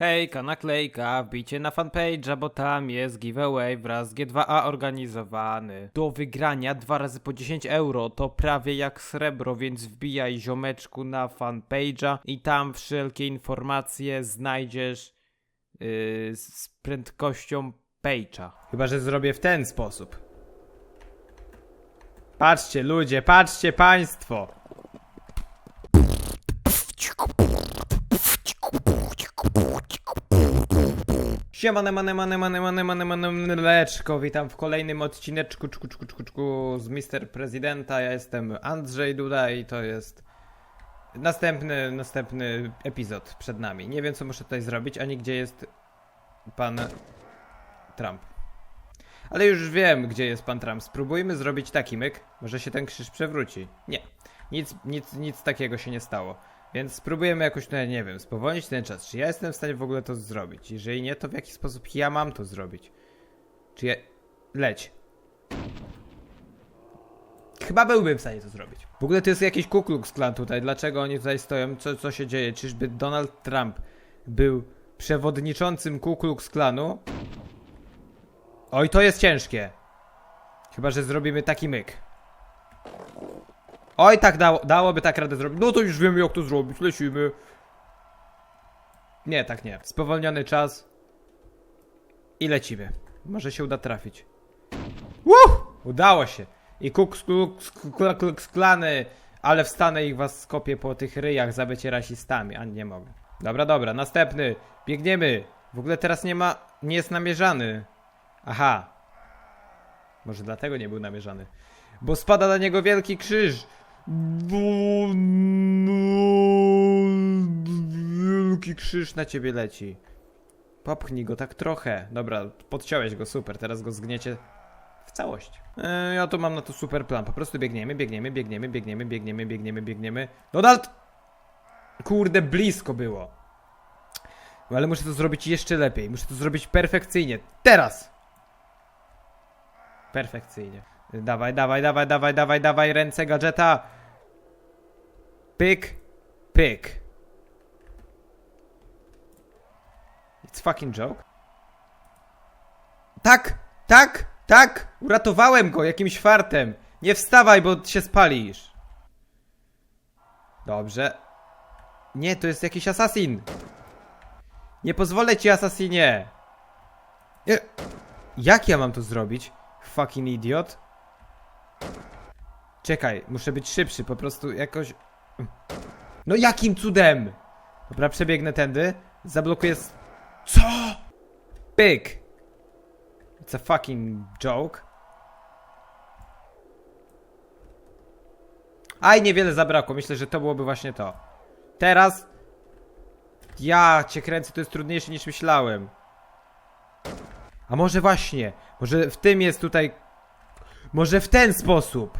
Hejka, naklejka, wbijcie na fanpage'a, bo tam jest giveaway wraz z G2A organizowany. Do wygrania dwa razy po 10 euro, to prawie jak srebro, więc wbijaj ziomeczku na fanpage'a i tam wszelkie informacje znajdziesz yy, z prędkością page'a. Chyba, że zrobię w ten sposób. Patrzcie ludzie, patrzcie państwo! Siemane, mane, mane, mane, mane, mane, mane, leczko, witam w kolejnym odcineczku czku, czku, czku, czku z Mister Prezydenta, ja jestem Andrzej Duda i to jest następny, następny epizod przed nami. Nie wiem co muszę tutaj zrobić, ani gdzie jest pan Trump. Ale już wiem, gdzie jest pan Trump. Spróbujmy zrobić taki myk, może się ten krzyż przewróci. Nie, nic, nic, nic takiego się nie stało. Więc spróbujemy jakoś tutaj, nie wiem, spowolnić ten czas. Czy ja jestem w stanie w ogóle to zrobić? Jeżeli nie, to w jaki sposób ja mam to zrobić? Czy ja... Leć. Chyba byłbym w stanie to zrobić. W ogóle to jest jakiś Ku Klux Klan tutaj. Dlaczego oni tutaj stoją? Co, co się dzieje? Czyżby Donald Trump był przewodniczącym Ku Klux Klanu? Oj, to jest ciężkie. Chyba, że zrobimy taki myk. Oj, tak dało, dałoby tak radę zrobić. No to już wiemy jak to zrobić, lecimy. Nie, tak nie. Spowolniony czas. I lecimy. Może się uda trafić. Woo! Udało się. I kuks, kuks, kuks, kuks, klany. Ale wstanę ich was skopię po tych ryjach za bycie rasistami. A nie mogę. Dobra, dobra, następny. Biegniemy. W ogóle teraz nie ma, nie jest namierzany. Aha. Może dlatego nie był namierzany. Bo spada na niego wielki krzyż. No, Wielki krzyż na ciebie leci. Popchnij go tak trochę. Dobra, podciąłeś go, super. Teraz go zgniecie w całość. E, ja tu mam na to super plan. Po prostu biegniemy, biegniemy, biegniemy, biegniemy, biegniemy, biegniemy, biegniemy. Donald! Kurde, blisko było. Ale muszę to zrobić jeszcze lepiej. Muszę to zrobić perfekcyjnie. Teraz! Perfekcyjnie. Dawaj, dawaj, dawaj, dawaj, dawaj, dawaj, ręce gadżeta. Pyk, pyk. It's fucking joke. Tak, tak, tak! Uratowałem go jakimś fartem. Nie wstawaj, bo się spalisz. Dobrze. Nie, to jest jakiś asasin. Nie pozwolę ci, asasinie. Nie. Jak ja mam to zrobić? Fucking idiot. Czekaj, muszę być szybszy, po prostu jakoś... No jakim cudem? Dobra, przebiegnę tędy, zablokuję... Co? Pyk! It's a fucking joke. Aj, niewiele zabrakło, myślę, że to byłoby właśnie to. Teraz... Ja cię kręcę, to jest trudniejsze niż myślałem. A może właśnie, może w tym jest tutaj... Może w ten sposób.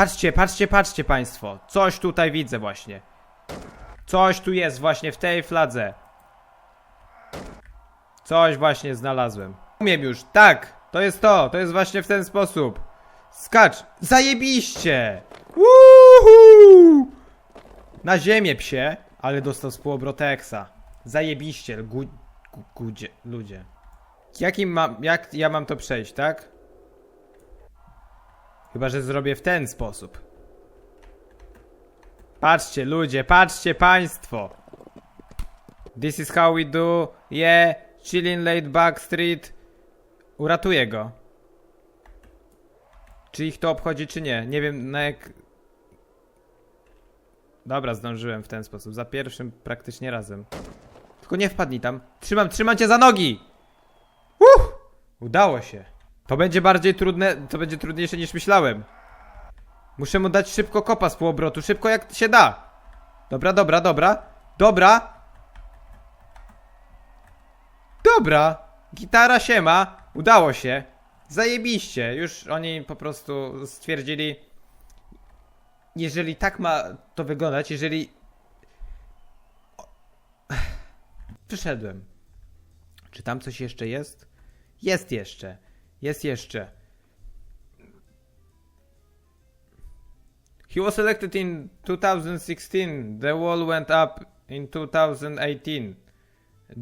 Patrzcie, patrzcie, patrzcie państwo. Coś tutaj widzę właśnie. Coś tu jest właśnie w tej fladze. Coś właśnie znalazłem. Umiem już, tak. To jest to, to jest właśnie w ten sposób. Skacz. Zajebiście. Woohoo! Na ziemię psie, ale dostał z półobroteksa. Zajebiście, gu, gu, ludzie. Jakim mam, jak ja mam to przejść, tak? Chyba, że zrobię w ten sposób. Patrzcie, ludzie, patrzcie państwo. This is how we do. Yeah, chilling late back street. Uratuję go. Czy ich to obchodzi, czy nie? Nie wiem, na jak... Dobra, zdążyłem w ten sposób. Za pierwszym praktycznie razem. Tylko nie wpadnij tam. Trzymam, trzymam cię za nogi! Uff! Udało się. To będzie bardziej trudne, to będzie trudniejsze niż myślałem. Muszę mu dać szybko kopa z półobrotu, szybko jak się da. Dobra, dobra, dobra. Dobra. Dobra. Gitara się ma. Udało się. Zajebiście. Już oni po prostu stwierdzili, jeżeli tak ma to wyglądać, jeżeli... Wyszedłem. Czy tam coś jeszcze jest? Jest jeszcze. Jest jeszcze. He was elected in 2016. The wall went up in 2018.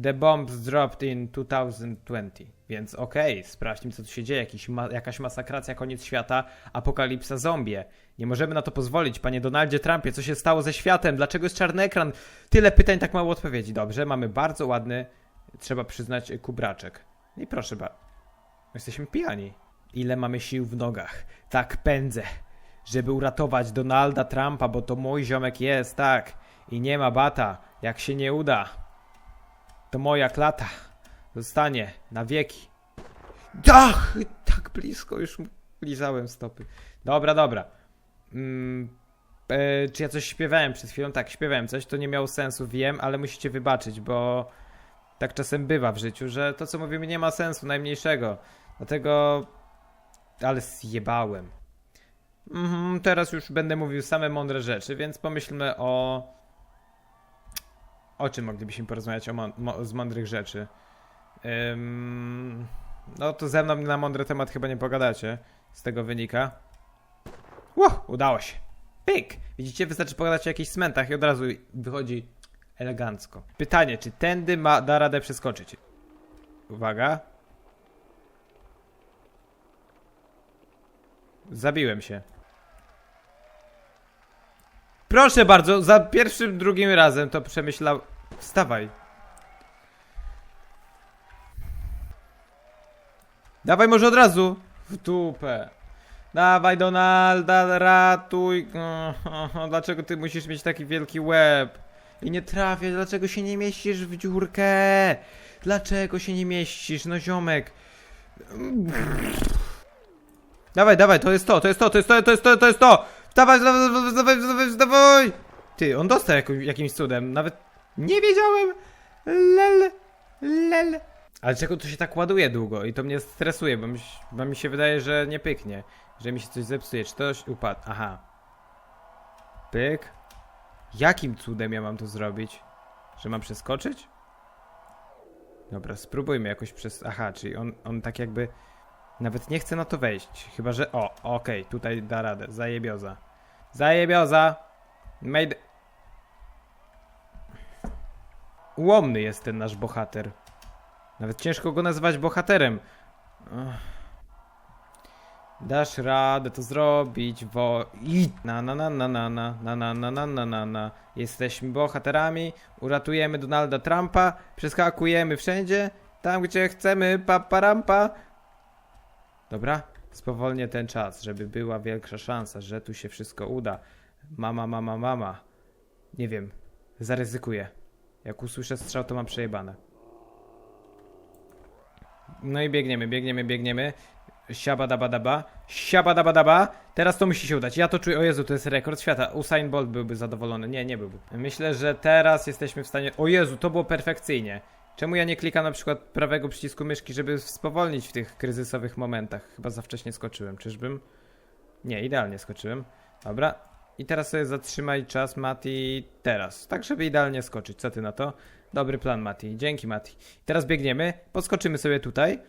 The bombs dropped in 2020. Więc okej, sprawdźmy co tu się dzieje. Jakiś ma jakaś masakracja, koniec świata, apokalipsa zombie. Nie możemy na to pozwolić, panie Donaldzie Trumpie. Co się stało ze światem? Dlaczego jest czarny ekran? Tyle pytań, tak mało odpowiedzi. Dobrze, mamy bardzo ładny, trzeba przyznać, kubraczek. I proszę bardzo. Jesteśmy pijani. Ile mamy sił w nogach? Tak pędzę, żeby uratować Donalda Trumpa, bo to mój ziomek jest, tak. I nie ma bata, jak się nie uda. To moja klata. Zostanie na wieki. Ach, tak blisko, już lizałem stopy. Dobra, dobra. Mm, e, czy ja coś śpiewałem przed chwilą? Tak, śpiewałem coś, to nie miało sensu, wiem, ale musicie wybaczyć, bo tak czasem bywa w życiu, że to co mówimy nie ma sensu najmniejszego. Dlatego... Ale zjebałem. Mhm, teraz już będę mówił same mądre rzeczy, więc pomyślmy o... O czym moglibyśmy porozmawiać o z mądrych rzeczy? Ym... No to ze mną na mądry temat chyba nie pogadacie. Z tego wynika. Ło, udało się. Pyk! Widzicie, wystarczy pogadać o jakichś cmentach i od razu wychodzi elegancko. Pytanie, czy tędy ma, da radę przeskoczyć? Uwaga. Zabiłem się. Proszę bardzo, za pierwszym, drugim razem to przemyślał. Wstawaj. Dawaj może od razu. W dupę. Dawaj Donalda, ratuj. Dlaczego ty musisz mieć taki wielki łeb? I nie trafię, dlaczego się nie mieścisz w dziurkę? Dlaczego się nie mieścisz, no ziomek? Dawaj, dawaj, to jest to, to jest to, to jest to, to jest to, to jest to! Dawaj, dawaj, dawaj, dawaj, dawaj! Ty, on dostał jakimś cudem, nawet nie wiedziałem. Lel, lel. Ale czego tu się tak ładuje długo i to mnie stresuje, bo mi, bo mi się wydaje, że nie pyknie, że mi się coś zepsuje, czy coś upadł. Aha. Pyk. Jakim cudem ja mam to zrobić? Że mam przeskoczyć? Dobra, spróbujmy jakoś przez... Aha, czyli on, on tak jakby... Nawet nie chce na to wejść. Chyba, że... O, okej, tutaj da radę. Zajebioza. Zajebioza! Made... Ułomny jest ten nasz bohater. Nawet ciężko go nazwać bohaterem. Ach. Dasz radę to zrobić, wo... I... Na na na na na na na na na na na na na Jesteśmy bohaterami, uratujemy Donalda Trumpa, przeskakujemy wszędzie, tam gdzie chcemy, paparampa. Dobra, spowolnię ten czas, żeby była większa szansa, że tu się wszystko uda. Mama, mama, mama. Nie wiem, zaryzykuję. Jak usłyszę strzał, to mam przejebane. No i biegniemy, biegniemy, biegniemy. Siabadabadaba, siabadabadaba. Teraz to musi się udać. Ja to czuję. O Jezu, to jest rekord świata. Usain Bolt byłby zadowolony. Nie, nie byłby. Myślę, że teraz jesteśmy w stanie. O Jezu, to było perfekcyjnie. Czemu ja nie klikam na przykład prawego przycisku myszki, żeby spowolnić w tych kryzysowych momentach? Chyba za wcześnie skoczyłem. Czyżbym? Nie, idealnie skoczyłem. Dobra. I teraz sobie zatrzymaj czas, Mati, teraz. Tak, żeby idealnie skoczyć. Co ty na to? Dobry plan, Mati. Dzięki, Mati. Teraz biegniemy, podskoczymy sobie tutaj.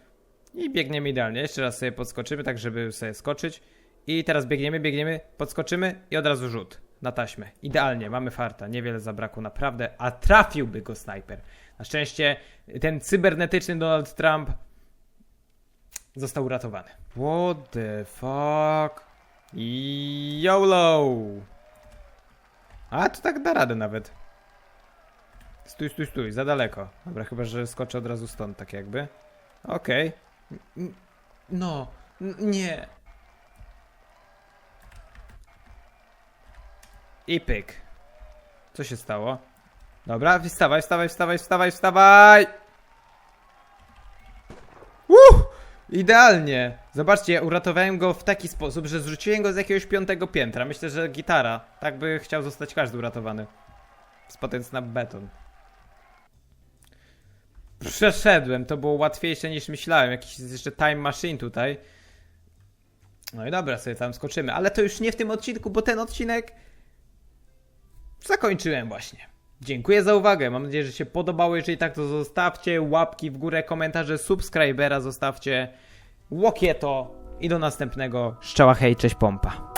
I biegniemy idealnie. Jeszcze raz sobie podskoczymy, tak żeby sobie skoczyć. I teraz biegniemy, biegniemy, podskoczymy i od razu rzut na taśmę. Idealnie, mamy farta. Niewiele zabrakło naprawdę, a trafiłby go snajper. Na szczęście ten cybernetyczny Donald Trump został uratowany. What the fuck? YOLO! A, to tak da radę nawet. Stój, stój, stój, za daleko. Dobra, chyba, że skoczę od razu stąd, tak jakby. Okej. N- No, nie. I pyk. Co się stało? Dobra, wstawaj, wstawaj, wstawaj, wstawaj, wstawaj! Uh! Idealnie! Zobaczcie, ja uratowałem go w taki sposób, że zrzuciłem go z jakiegoś piątego piętra. Myślę, że gitara. Tak by chciał zostać każdy uratowany. Spadając na beton. Przeszedłem, to było łatwiejsze niż myślałem. Jakiś jest jeszcze time machine tutaj. No i dobra, sobie tam skoczymy. Ale to już nie w tym odcinku, bo ten odcinek zakończyłem właśnie. Dziękuję za uwagę. Mam nadzieję, że się podobało. Jeżeli tak, to zostawcie łapki w górę, komentarze, subskrybera zostawcie. Łokieto i do następnego. Szczała hej, cześć pompa.